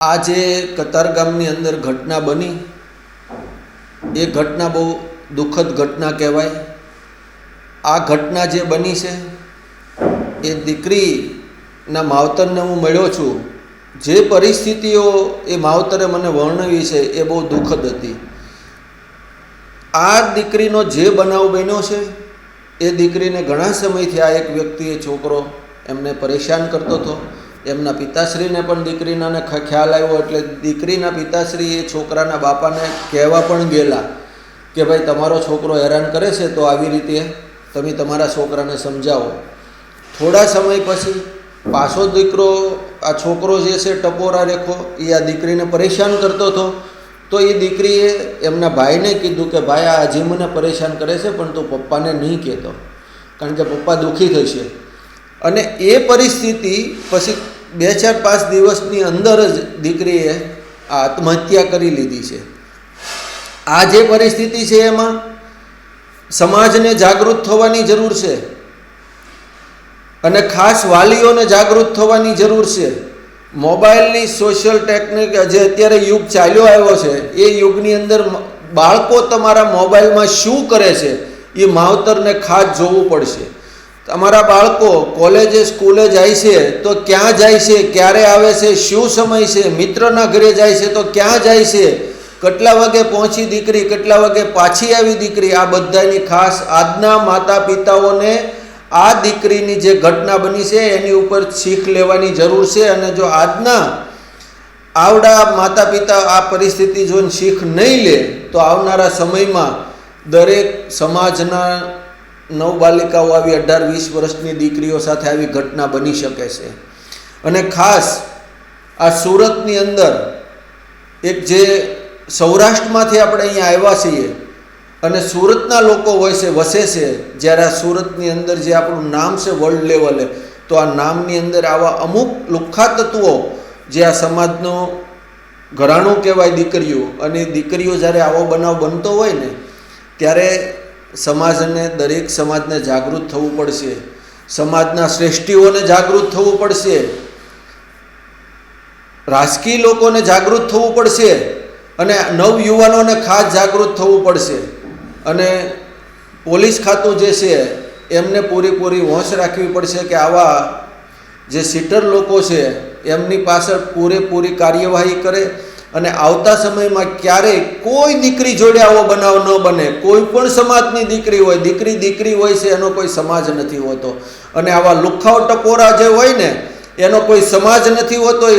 આ જે કતારગામની અંદર ઘટના બની, એ ઘટના બહુ દુઃખદ ઘટના કહેવાય. આ ઘટના જે બની છે, એ દીકરીના માવતરને હું મળ્યો છું. જે પરિસ્થિતિઓ એ માવતરે મને વર્ણવી છે, એ બહુ દુઃખદ હતી. આ દીકરીનો જે બનાવ બન્યો છે, એ દીકરીને ઘણા સમયથી આ એક વ્યક્તિએ છોકરો એમને પરેશાન કરતો હતો. એમના પિતાશ્રીને પણ દીકરીનાને ખ્યાલ આવ્યો એટલે દીકરીના પિતાશ્રી એ છોકરાના બાપાને કહેવા પણ ગયેલા કે ભાઈ, તમારો છોકરો હેરાન કરે છે તો આવી રીતે તમે તમારા છોકરાને સમજાવો. થોડા સમય પછી પાછો દીકરો, આ છોકરો જે છે ટપોરા રેખો, એ આ દીકરીને પરેશાન કરતો હતો. તો એ દીકરીએ એમના ભાઈને કીધું કે, ભાઈ, આ હજી મને પરેશાન કરે છે, પણ તું પપ્પાને નહીં કહેતો. કારણ કે પપ્પા દુઃખી થશે. અને એ પરિસ્થિતિ પછી બે ચાર પાંચ દિવસની અંદર જ દીકરીએ આત્મહત્યા કરી લીધી છે. આ જે પરિસ્થિતિ છે એમાં સમાજને જાગૃત થવાની જરૂર છે અને ખાસ વાલીઓને જાગૃત થવાની જરૂર છે. મોબાઈલની સોશિયલ ટેકનિક જે અત્યારે યુગ ચાલ્યો આવ્યો છે, એ યુગની અંદર બાળકો તમારા મોબાઈલમાં શું કરે છે, એ માવતરને ખાસ જોવું પડશે. તમારા બાળકો કોલેજે, સ્કૂલે જાય છે તો ક્યાં જાય છે, ક્યારે આવે છે, શું સમય છે, મિત્રના ઘરે જાય છે તો ક્યાં જાય છે, કેટલા વાગે પહોંચી દીકરી, કેટલા વાગે પાછી આવી દીકરી, આ બધાની ખાસ આજના માતા પિતાઓને આ દીકરીની જે ઘટના બની છે એની ઉપર શીખ લેવાની જરૂર છે અને જો આજના આવડા માતા પિતા આ પરિસ્થિતિ જોઈને શીખ નહીં લે, તો આવનારા સમયમાં દરેક સમાજના નવ બાલિકાઓ આવી અઢાર, વીસ વર્ષની દીકરીઓ સાથે આવી ઘટના બની શકે છે. અને ખાસ આ સુરતની અંદર એક જે સૌરાષ્ટ્રમાંથી આપણે અહીંયા આવ્યા છીએ અને સુરતના લોકો હોય છે, વસે છે, જ્યારે આ સુરતની અંદર જે આપણું નામ છે વર્લ્ડ લેવલે તો આ નામની અંદર આવા અમુક લુખ્ખા તત્વો જે આ સમાજનો ઘરાણું કહેવાય દીકરીઓ, અને દીકરીઓ જ્યારે આવો બનાવ બનતો હોય ને, ત્યારે સમાજને, દરેક સમાજને જાગૃત થવું પડશે. સમાજના શ્રેષ્ઠીઓને જાગૃત થવું પડશે. રાજકીય લોકોને જાગૃત થવું પડશે અને નવયુવાનોને ખાસ જાગૃત થવું પડશે. અને પોલીસ ખાતું જે છે, એમને પૂરેપૂરી હોશ રાખવી પડશે કે આવા જે સીટર લોકો છે, એમની પાછળ પૂરેપૂરી કાર્યવાહી કરે અને આવતા સમયમાં ક્યારેય કોઈ દીકરી જોડે આવો બનાવ ન બને. કોઈ પણ સમાજની દીકરી હોય, દીકરી દીકરી હોય છે, એનો કોઈ સમાજ નથી હોતો. અને આવા લુખાવ ટપોરા જે હોય ને, એનો કોઈ સમાજ નથી હોતો